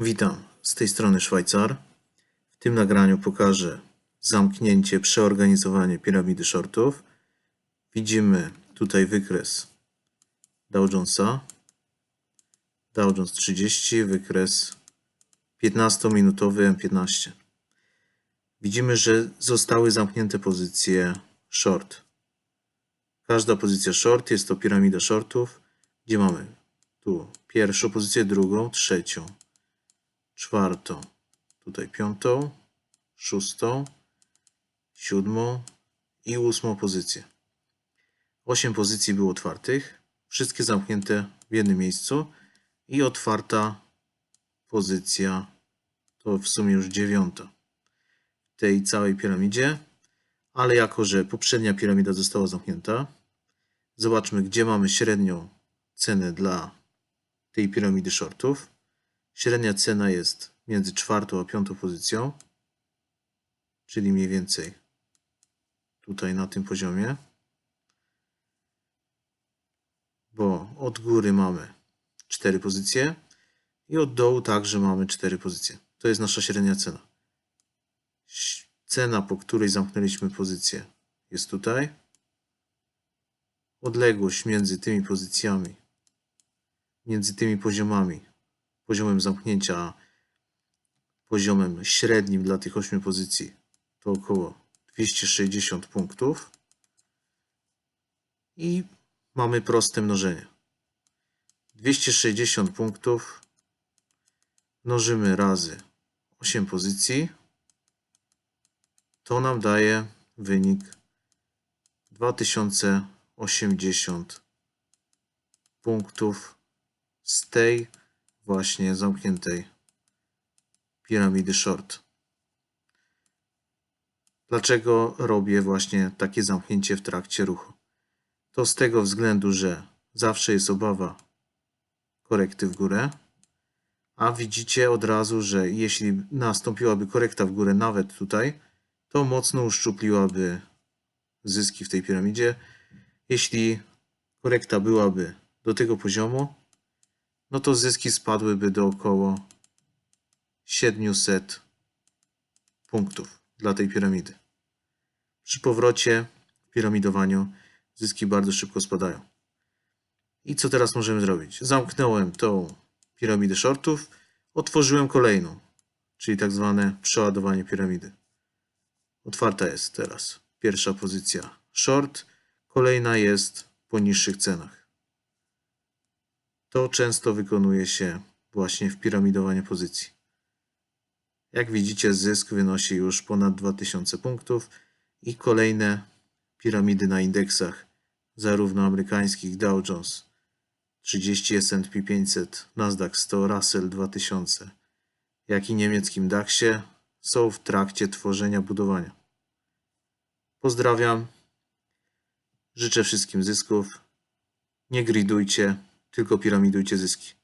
Witam, z tej strony Szwajcar. W tym nagraniu pokażę zamknięcie, przeorganizowanie piramidy shortów. Widzimy tutaj wykres Dow Jonesa. Dow Jones 30, wykres 15-minutowy M15. Widzimy, że zostały zamknięte pozycje short. Każda pozycja short jest to piramida shortów, gdzie mamy tu pierwszą pozycję, drugą, trzecią, czwartą, tutaj piątą, szóstą, siódmą i ósmą pozycję. Osiem pozycji było otwartych, wszystkie zamknięte w jednym miejscu i otwarta pozycja to w sumie już dziewiąta w tej całej piramidzie, ale jako, że poprzednia piramida została zamknięta, zobaczmy, gdzie mamy średnią cenę dla tej piramidy shortów. Średnia cena jest między czwartą a piątą pozycją, czyli mniej więcej tutaj na tym poziomie, bo od góry mamy cztery pozycje i od dołu także mamy cztery pozycje. To jest nasza średnia cena. Cena, po której zamknęliśmy pozycję, jest tutaj. Odległość między tymi pozycjami, między tymi poziomami, poziomem zamknięcia poziomem średnim dla tych 8 pozycji to około 260 punktów. I mamy proste mnożenie. 260 punktów mnożymy razy 8 pozycji. To nam daje wynik 2080 punktów z tej właśnie zamkniętej piramidy short. Dlaczego robię właśnie takie zamknięcie w trakcie ruchu? To z tego względu, że zawsze jest obawa korekty w górę, a widzicie od razu, że jeśli nastąpiłaby korekta w górę nawet tutaj, to mocno uszczupliłaby zyski w tej piramidzie. Jeśli korekta byłaby do tego poziomu, no to zyski spadłyby do około 700 punktów dla tej piramidy. Przy powrocie w piramidowaniu zyski bardzo szybko spadają. I co teraz możemy zrobić? Zamknąłem tą piramidę shortów, otworzyłem kolejną, czyli tak zwane przeładowanie piramidy. Otwarta jest teraz pierwsza pozycja short, kolejna jest po niższych cenach. To często wykonuje się właśnie w piramidowaniu pozycji. Jak widzicie, zysk wynosi już ponad 2000 punktów i kolejne piramidy na indeksach, zarówno amerykańskich Dow Jones 30 S&P 500, Nasdaq 100, Russell 2000, jak i niemieckim DAXie są w trakcie tworzenia budowania. Pozdrawiam. Życzę wszystkim zysków. Nie gridujcie, tylko piramidujcie zyski.